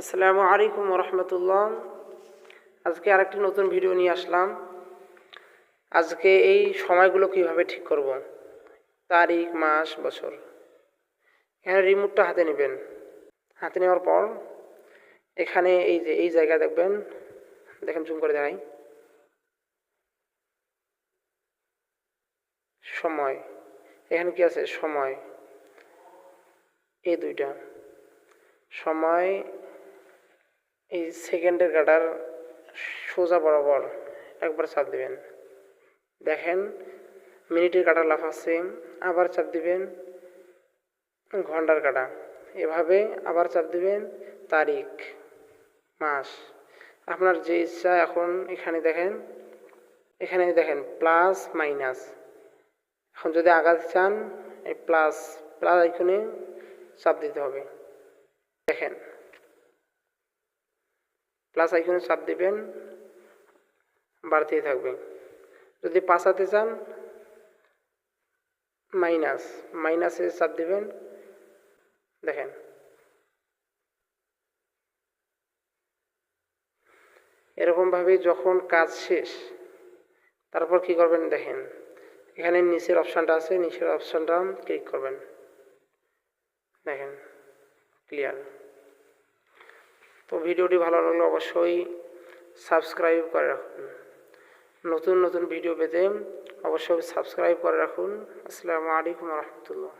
আসসালামু আলাইকুম রহমতুল্লাহ। আজকে আরেকটি নতুন ভিডিও নিয়ে আসলাম। আজকে এই সময়গুলো কীভাবে ঠিক করব? তারিখ, মাস, বছর। এখানে রিমোটটা হাতে নেবেন। হাতে নেওয়ার পর এখানে এই যে, এই জায়গা দেখবেন। দেখেন জুম করে দেখাই। সময়। এখানে কি আছে? সময়। এই দুইটা। সময় এই সেকেন্ডের কাটার সোজা বরাবর একবার চাপ দিবেন। দেখেন, মিনিটের কাটা লাফাচ্ছে, আবার চাপ দিবেন, ঘণ্টার কাটা এভাবে আবার চাপ দিবেন, তারিখ, মাস। আপনার যে ইচ্ছা এখন এখানে দেখেন এখানে দেখেন প্লাস মাইনাস এখন যদি আগাতে চান, এই প্লাস প্লাস এখানে চাপ দিতে হবে। দেখেন। প্লাস আইকনে চাপ দিবেন, বাড়তেই থাকবে। যদি পাশাতে চান মাইনাস মাইনাসে চাপ দিবেন। দেখেন। এরকমভাবে যখন কাজ শেষ, তারপর কি করবেন দেখেন। এখানে নিচের অপশানটা আছে, নিচের অপশানটা ক্লিক করবেন। দেখেন ক্লিয়ার তো ভিডিওটি ভালো লাগলে অবশ্যই সাবস্ক্রাইব করে রাখুন। নতুন নতুন ভিডিও পেতে অবশ্যই সাবস্ক্রাইব করে রাখুন। আসসালামু আলাইকুম রহমতুল্লাহ।